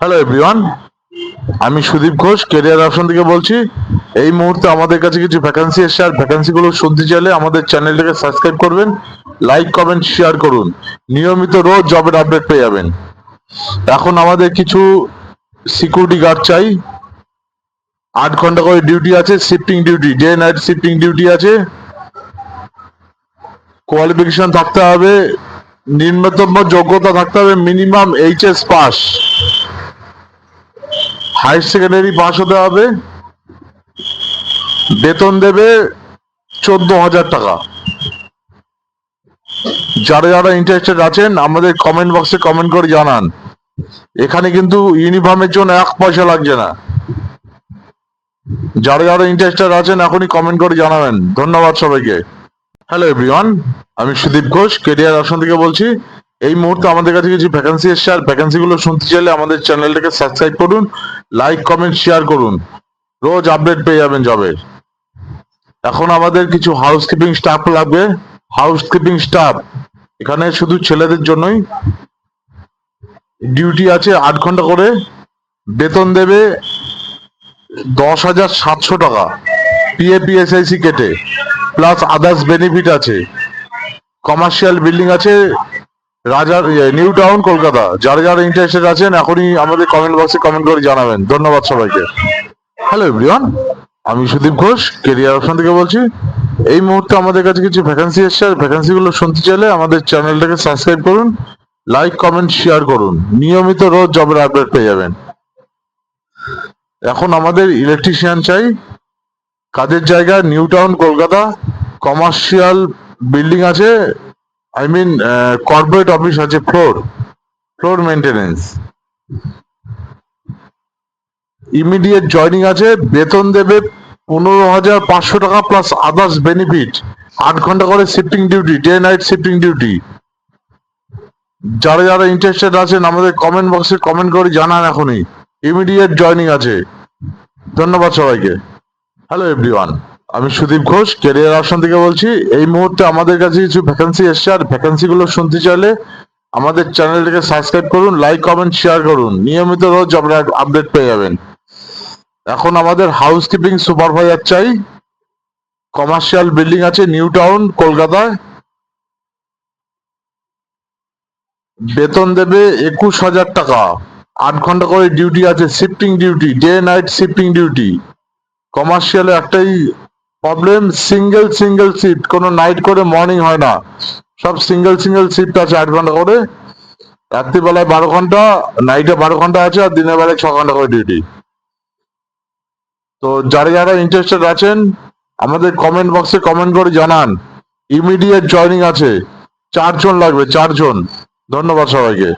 Hello everyone আমি Sudip Ghosh career option থেকে বলছি। এই মুহূর্তে আমাদের কাছে কিছু ভ্যাকান্সি এসছে, আর ভ্যাকান্সি গুলো শুনতে চাইলে আমাদের চ্যানেলটাকে সাবস্ক্রাইব করবেন লাইক কমেন্ট শেয়ার করুন। নিয়মিত রোজ জবের আপডেট পেয়ে যাবেন। এখন আমাদের কিছু সিকিউরিটি গার্ড চাই। আট ঘণ্টা করে ডিউটি আছে shifting duty day night shifting duty আছে। কোয়ালিফিকেশন থাকতে হবে, নিম্নতম যোগ্যতা থাকতে হবে minimum HS pass high secondary pass হতে হবে। বেতন দেবে চোদ্দ হাজার টাকা। যারা যারা ইন্টারেস্টেড আছেন, আমাদের কমেন্ট বক্সে কমেন্ট করে জানান। এখানে কিন্তু ইউনিফর্মের জন্য এক পয়সা লাগছে না। যারা যারা ইন্টারেস্টেড আছেন, এখনই কমেন্ট করে জানাবেন। ধন্যবাদ সবাইকে। হ্যালো এভরিওয়ান আমি সুদীপ ঘোষ কেরিয়ার অপশন থেকে বলছি। এই মুহূর্তে আমাদের কাছে কিছু ভ্যাকান্সি এসছে, আর ভ্যাকান্সি গুলো শুনতে চাইলে আমাদের চ্যানেলটাকে সাবস্ক্রাইব করুন লাইক কমেন্ট শেয়ার করুন। রোজ আপডেট পেয়ে যাবেন জবের এখন আমাদের কিছু হাউসকিপিং স্টাফ লাগবে। হাউসকিপিং স্টাফ এখানে শুধু ছেলেদের জন্যই ডিউটি আছে আট ঘণ্টা করে। বেতন দেবে দশ হাজার সাতশো টাকা পিএপিএসআইসি কেটে প্লাস আদার্স বেনিফিট আছে। কমার্শিয়াল বিল্ডিং আছে রাজার নিউ টাউন কলকাতা। যারা যারা ইন্টারেস্টেড আছেন, এখনই আমাদের কমেন্ট বক্সে কমেন্ট করে জানাবেন। ধন্যবাদ সবাইকে। হ্যালো এভরিওয়ান আমি সুদীপ ঘোষ কেরিয়ার অপশন থেকে বলছি। এই মুহূর্তে আমাদের কাছে কিছু ভ্যাকান্সি এসছে, আর ভ্যাকান্সি গুলো শুনতে চাইলে আমাদের চ্যানেলটাকে সাবস্ক্রাইব করুন লাইক কমেন্ট শেয়ার করুন। নিয়মিত রোজ জবের আপডেট পেয়ে যাবেন। এখন আমাদের ইলেকট্রিশিয়ান চাই। কাজের জায়গা New Town Kolkata. Commercial building আছে। আই মিন কর্পোরেট অফিস আছে floor floor maintenance immediate joining আছে, বেতন দেবে পনেরো হাজার পাঁচশো টাকা প্লাস আদার্স বেনিফিট আট ঘণ্টা করে shifting duty day night shifting duty যারা যারা ইন্টারেস্টেড আছেন, আমাদের কমেন্ট বক্সে কমেন্ট করে জানান এখনই। ইমিডিয়েট জয়নিং আছে। ধন্যবাদ সবাইকে। হ্যালো এভরিওয়ান আমি সুদীপ ঘোষ ক্যারিয়ার অপশন থেকে বলছি, এই মুহূর্তে আমাদের কাছে কিছু ভ্যাকান্সি এসছে, আর ভ্যাকান্সি গুলো শুনতে চাইলে আমাদের চ্যানেলটাকে সাবস্ক্রাইব করুন লাইক কমেন্ট শেয়ার করুন। নিয়মিত রোজ জব আপডেট পেয়ে যাবেন। এখন আমাদের হাউসকিপিং সুপারভাইজার চাই। কমার্শিয়াল বিল্ডিং আছে নিউ টাউন কলকাতায় বেতন দেবে একুশ হাজার টাকা। আট ঘণ্টা করে ডিউটি আছে shifting duty day night shifting duty কমার্শিয়ালে একটাই প্রবলেম সিঙ্গেল সিঙ্গেল সিট কোনো নাইট করে মর্নিং হয় না। সব সিঙ্গেল সিঙ্গেল সিট আছে, আট ঘণ্টা করে। রাত্রিবেলায় বারো ঘণ্টা নাইটে বারো ঘণ্টা আছে, আর দিনের বেলায় ছ ঘণ্টা করে ডিউটি তো যারা যারা ইন্টারেস্টেড আছেন, আমাদের কমেন্ট বক্সে কমেন্ট করে জানান। ইমিডিয়েট জয়নিং আছে। চারজন লাগবে, চারজন। ধন্যবাদ সবাইকে।